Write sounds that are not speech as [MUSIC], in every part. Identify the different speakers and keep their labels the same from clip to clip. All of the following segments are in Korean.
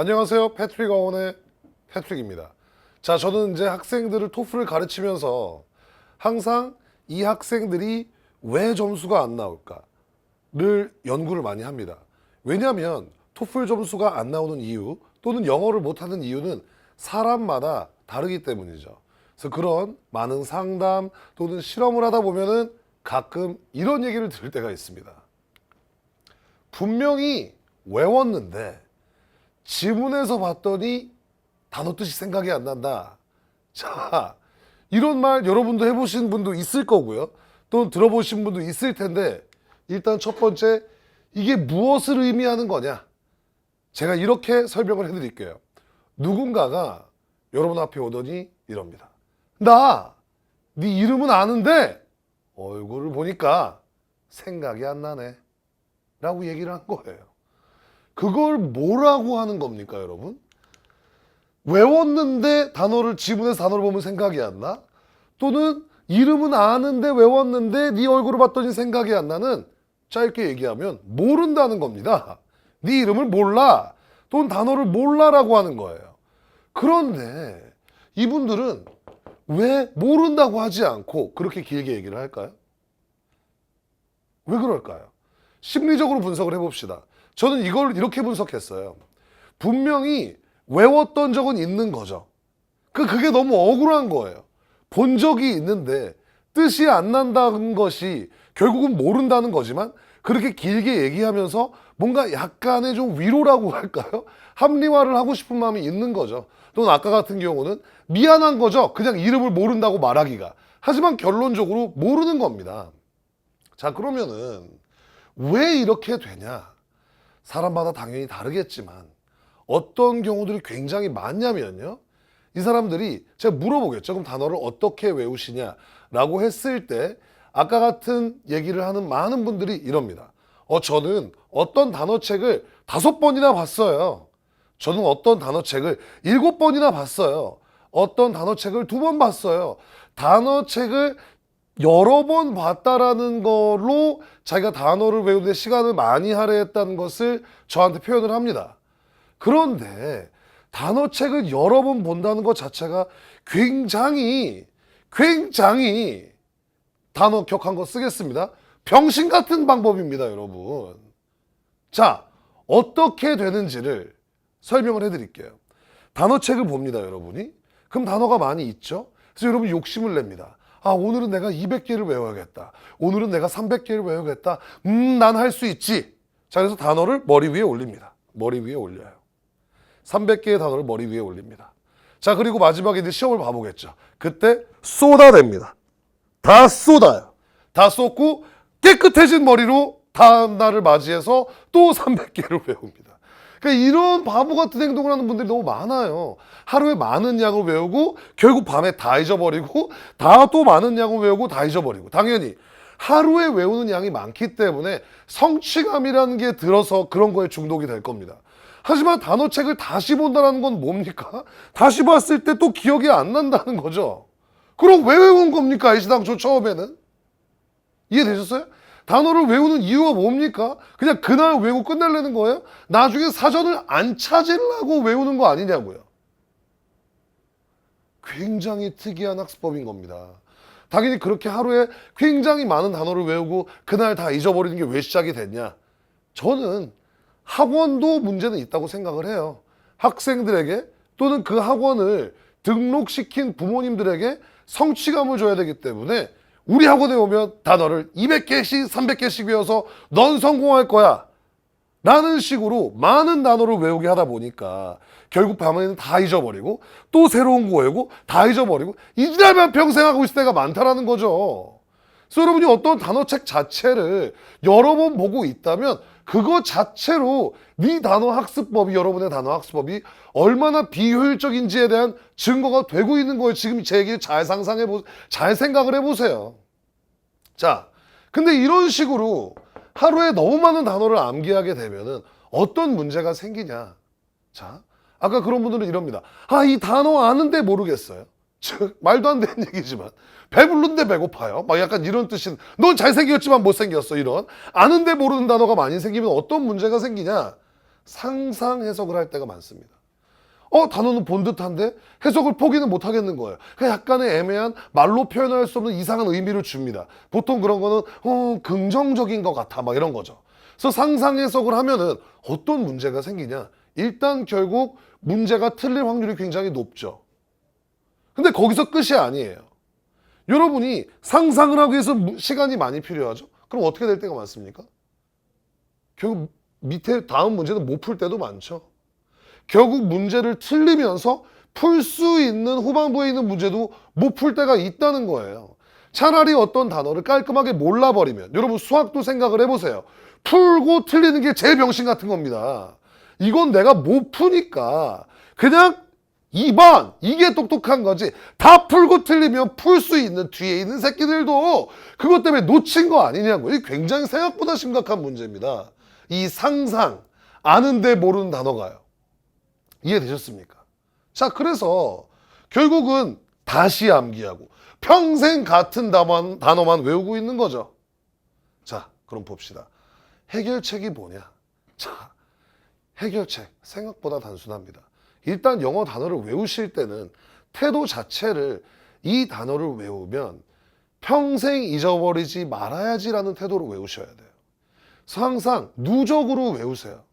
Speaker 1: 안녕하세요. 패트릭 어원의 패트릭입니다. 자, 저는 이제 학생들을 토플을 가르치면서 항상 이 학생들이 왜 점수가 안 나올까를 연구를 많이 합니다. 왜냐하면 토플 점수가 안 나오는 이유 또는 영어를 못하는 이유는 사람마다 다르기 때문이죠. 그래서 그런 많은 상담 또는 실험을 하다 보면은 가끔 이런 얘기를 들을 때가 있습니다. 분명히 외웠는데 지문에서 봤더니 단어 뜻이 생각이 안 난다. 자, 이런 말 여러분도 해보신 분도 있을 거고요. 또 들어보신 분도 있을 텐데, 일단 첫 번째, 이게 무엇을 의미하는 거냐? 제가 이렇게 설명을 해드릴게요. 누군가가 여러분 앞에 오더니 이럽니다. 나, 네 이름은 아는데, 얼굴을 보니까 생각이 안 나네. 라고 얘기를 한 거예요. 그걸 뭐라고 하는 겁니까, 여러분? 외웠는데 단어를 지문에서 단어를 보면 생각이 안 나? 또는 이름은 아는데 외웠는데 네 얼굴을 봤더니 생각이 안 나는 짧게 얘기하면 모른다는 겁니다. 네 이름을 몰라 또는 단어를 몰라라고 하는 거예요. 그런데 이분들은 왜 모른다고 하지 않고 그렇게 길게 얘기를 할까요? 왜 그럴까요? 심리적으로 분석을 해봅시다. 저는 이걸 이렇게 분석했어요. 분명히 외웠던 적은 있는 거죠. 그 그게 너무 억울한 거예요. 본 적이 있는데 뜻이 안 난다는 것이 결국은 모른다는 거지만 그렇게 길게 얘기하면서 뭔가 약간의 좀 위로라고 [LAUGHS] 할까요? 합리화를 하고 싶은 마음이 있는 거죠. 또는 아까 같은 경우는 미안한 거죠. 그냥 이름을 모른다고 말하기가. 하지만 결론적으로 모르는 겁니다. 자, 그러면은 왜 이렇게 되냐? 사람마다 당연히 다르겠지만 어떤 경우들이 굉장히 많냐면요. 이 사람들이 제가 물어보겠죠. 그럼 단어를 어떻게 외우시냐라고 했을 때 아까 같은 얘기를 하는 많은 분들이 이럽니다. 어, 저는 어떤 단어책을 다섯 번이나 봤어요. 저는 어떤 단어책을 일곱 번이나 봤어요. 어떤 단어책을 두 번 봤어요. 단어책을 여러 번 봤다라는 걸로 자기가 단어를 외우는데 시간을 많이 할애했다는 것을 저한테 표현을 합니다. 그런데 단어책을 여러 번 본다는 것 자체가 굉장히 굉장히 단어 격한 거 쓰겠습니다. 병신 같은 방법입니다, 여러분. 자, 어떻게 되는지를 설명을 해드릴게요. 단어책을 봅니다, 여러분이. 그럼 단어가 많이 있죠? 그래서 여러분 욕심을 냅니다. 아, 오늘은 내가 200개를 외워야겠다. 오늘은 내가 300개를 외워야겠다. 음, 난 할 수 있지. 자, 그래서 단어를 머리 위에 올립니다. 머리 위에 올려요. 300개의 단어를 머리 위에 올립니다. 자, 그리고 마지막에 이제 시험을 봐보겠죠. 그때 쏟아냅니다. 다 쏟아요. 다 쏟고 깨끗해진 머리로 다음 날을 맞이해서 또 300개를 [LAUGHS] 외웁니다. 그러니까 이런 바보 같은 행동을 하는 분들이 너무 많아요. 하루에 많은 양을 외우고 결국 밤에 다 잊어버리고 다 또 많은 양을 외우고 다 잊어버리고 당연히 하루에 외우는 양이 많기 때문에 성취감이라는 게 들어서 그런 거에 중독이 될 겁니다. 하지만 단어책을 다시 본다는 건 뭡니까? 다시 봤을 때 또 기억이 안 난다는 거죠. 그럼 왜 외운 겁니까? 이시당초 처음에는? 이해되셨어요? 단어를 외우는 이유가 뭡니까? 그냥 그날 외우고 끝내려는 거예요? 나중에 사전을 안 찾으려고 외우는 거 아니냐고요. 굉장히 특이한 학습법인 겁니다. 당연히 그렇게 하루에 굉장히 많은 단어를 외우고 그날 다 잊어버리는 게 왜 시작이 됐냐? 저는 학원도 문제는 있다고 생각을 해요. 학생들에게 또는 그 학원을 등록시킨 부모님들에게 성취감을 줘야 되기 때문에 우리 학원에 오면 단어를 200개씩, 300개씩 외워서 넌 성공할 거야. 라는 식으로 많은 단어를 외우게 하다 보니까 결국 밤에는 다 잊어버리고 또 새로운 거 외우고 다 잊어버리고 이 지랄만 평생 하고 있을 때가 많다라는 거죠. 그래서 여러분이 어떤 단어책 자체를 여러 번 보고 있다면 그거 자체로 네 단어 학습법이 여러분의 단어 학습법이 얼마나 비효율적인지에 대한 증거가 되고 있는 거예요. 지금 제 얘기를 잘 상상해 보, 잘 생각을 해보세요. 자, 근데 이런 식으로 하루에 너무 많은 단어를 암기하게 되면은 어떤 문제가 생기냐? 자, 아까 그런 분들은 이럽니다. 아, 이 단어 아는데 모르겠어요. 즉, 말도 안 되는 얘기지만 배부른데 배고파요. 막 약간 이런 뜻인 넌 잘생겼지만 못생겼어 이런 아는데 모르는 단어가 많이 생기면 어떤 문제가 생기냐? 상상 해석을 할 때가 많습니다. 어, 단어는 본 듯한데 해석을 포기는 못 하겠는 거예요. 그냥 약간의 애매한 말로 표현할 수 없는 이상한 의미를 줍니다. 보통 그런 거는 어, 긍정적인 것 같아 막 이런 거죠. 그래서 상상 해석을 하면은 어떤 문제가 생기냐? 일단 결국 문제가 틀릴 확률이 굉장히 높죠. 근데 거기서 끝이 아니에요. 여러분이 상상을 하기 위해서 무- 시간이 많이 필요하죠. 그럼 어떻게 될 때가 많습니까? 결국 밑에 다음 문제는 못 풀 때도 많죠. 결국 문제를 틀리면서 풀 수 있는 후반부에 있는 문제도 못 풀 때가 있다는 거예요. 차라리 어떤 단어를 깔끔하게 몰라버리면 여러분 수학도 생각을 해보세요. 풀고 틀리는 게 제일 병신 같은 겁니다. 이건 내가 못 푸니까 그냥 2번 이게 똑똑한 거지. 다 풀고 틀리면 풀 수 있는 뒤에 있는 새끼들도 그것 때문에 놓친 거 아니냐고. 이게 굉장히 생각보다 심각한 문제입니다. 이 상상 아는데 모르는 단어가요. 이해되셨습니까? 자 그래서 결국은 다시 암기하고 평생 같은 단어만, 단어만 외우고 있는 거죠. 자 그럼 봅시다. 해결책이 뭐냐? 자 해결책 생각보다 단순합니다. 일단 영어 단어를 외우실 때는 태도 자체를 이 단어를 외우면 평생 잊어버리지 말아야지라는 태도로 외우셔야 돼요. 그래서 항상 누적으로 외우세요.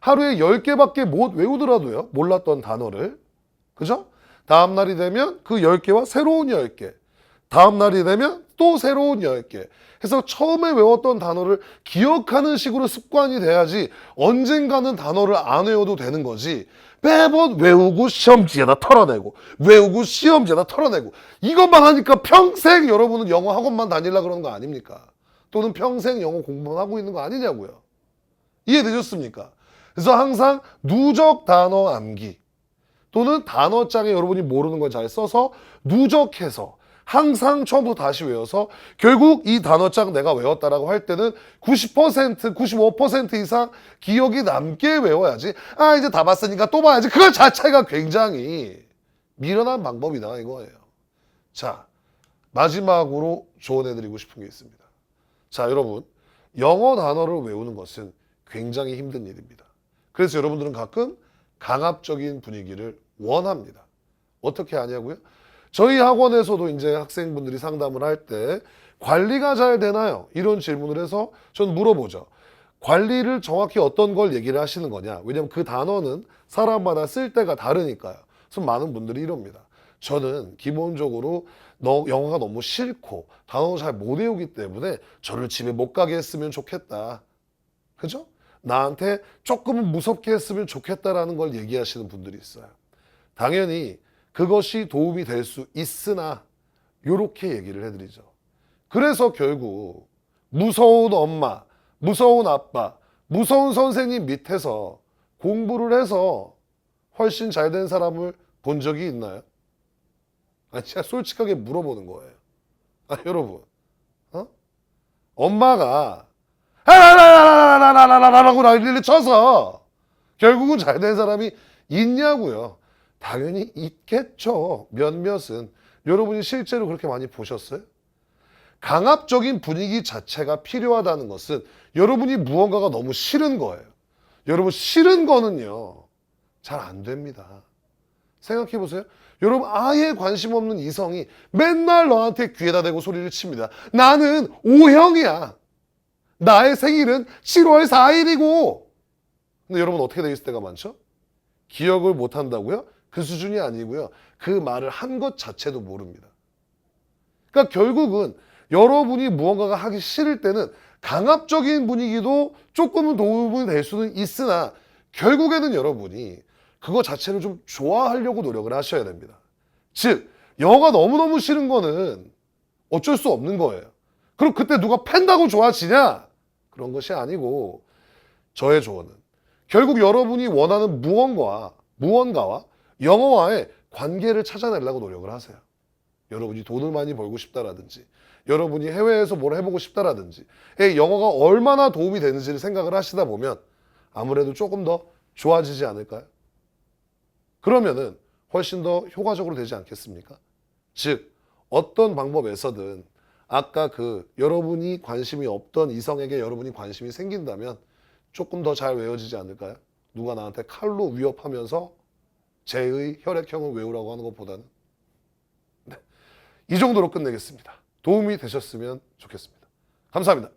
Speaker 1: 하루에 10개밖에 못 외우더라도요. 몰랐던 단어를. 그죠? 다음 날이 되면 그 10개와 새로운 10개. 다음 날이 되면 또 새로운 10개. 해서 처음에 외웠던 단어를 기억하는 식으로 습관이 돼야지 언젠가는 단어를 안 외워도 되는 거지. 매번 외우고 시험지에다 털어내고 외우고 시험지에다 털어내고 이것만 하니까 평생 여러분은 영어 학원만 다니려 그러는 거 아닙니까? 또는 평생 영어 공부만 하고 있는 거 아니냐고요. 이해되셨습니까? 그래서 항상 누적 단어 암기 또는 단어장에 여러분이 모르는 걸잘 써서 누적해서 항상 처음부터 다시 외워서 결국 이 단어장 내가 외웠다라고 할 때는 90%, 95% 이상 기억이 남게 외워야지. 아, 이제 다 봤으니까 또 봐야지. 그거 자체가 굉장히 미련한 방법이다 이거예요. 자, 마지막으로 조언해드리고 싶은 게 있습니다. 자, 여러분. 영어 단어를 외우는 것은 굉장히 힘든 일입니다. 그래서 여러분들은 가끔 강압적인 분위기를 원합니다. 어떻게 하냐고요? 저희 학원에서도 이제 학생분들이 상담을 할 때 관리가 잘 되나요? 이런 질문을 해서 전 물어보죠. 관리를 정확히 어떤 걸 얘기를 하시는 거냐? 왜냐면 그 단어는 사람마다 쓸 때가 다르니까요. 그래서 많은 분들이 이럽니다. 저는 기본적으로 너, 영어가 너무 싫고 단어 잘 못 외우기 때문에 저를 집에 못 가게 했으면 좋겠다. 그죠? 나한테 조금은 무섭게 했으면 좋겠다라는 걸 얘기하시는 분들이 있어요. 당연히 그것이 도움이 될 수 있으나 요렇게 얘기를 해드리죠. 그래서 결국 무서운 엄마, 무서운 아빠, 무서운 선생님 밑에서 공부를 해서 훨씬 잘 된 사람을 본 적이 있나요? 아, 진짜 솔직하게 물어보는 거예요. 아, 여러분. 어? 엄마가 라라라라라라라라라고 난리를 쳐서 결국은 잘 된 사람이 있냐고요. 당연히 있겠죠. 몇몇은. 여러분이 실제로 그렇게 많이 보셨어요? 강압적인 분위기 자체가 필요하다는 것은 여러분이 무언가가 너무 싫은 거예요. 여러분 싫은 거는요. 잘 안 됩니다. 생각해 보세요. 여러분 아예 관심 없는 이성이 맨날 너한테 귀에다 대고 소리를 칩니다. 나는 O형이야. 나의 생일은 7월 4일이고. 근데 여러분 어떻게 되어 있을 때가 많죠? 기억을 못 한다고요? 그 수준이 아니고요. 그 말을 한 것 자체도 모릅니다. 그러니까 결국은 여러분이 무언가가 하기 싫을 때는 강압적인 분위기도 조금은 도움이 될 수는 있으나 결국에는 여러분이 그거 자체를 좀 좋아하려고 노력을 하셔야 됩니다. 즉, 영어가 너무너무 싫은 거는 어쩔 수 없는 거예요. 그럼 그때 누가 팬다고 좋아지냐? 그런 것이 아니고 저의 조언은 결국 여러분이 원하는 무언가와 무언가와 영어와의 관계를 찾아내려고 노력을 하세요. 여러분이 돈을 많이 벌고 싶다라든지 여러분이 해외에서 뭘 해보고 싶다라든지 에, 영어가 얼마나 도움이 되는지를 생각을 하시다 보면 아무래도 조금 더 좋아지지 않을까요? 그러면은 훨씬 더 효과적으로 되지 않겠습니까? 즉 어떤 방법에서든 아까 그 여러분이 관심이 없던 이성에게 여러분이 관심이 생긴다면 조금 더 잘 외워지지 않을까요? 누가 나한테 칼로 위협하면서 제의 혈액형을 외우라고 하는 것보다는 네. 이 정도로 끝내겠습니다. 도움이 되셨으면 좋겠습니다. 감사합니다.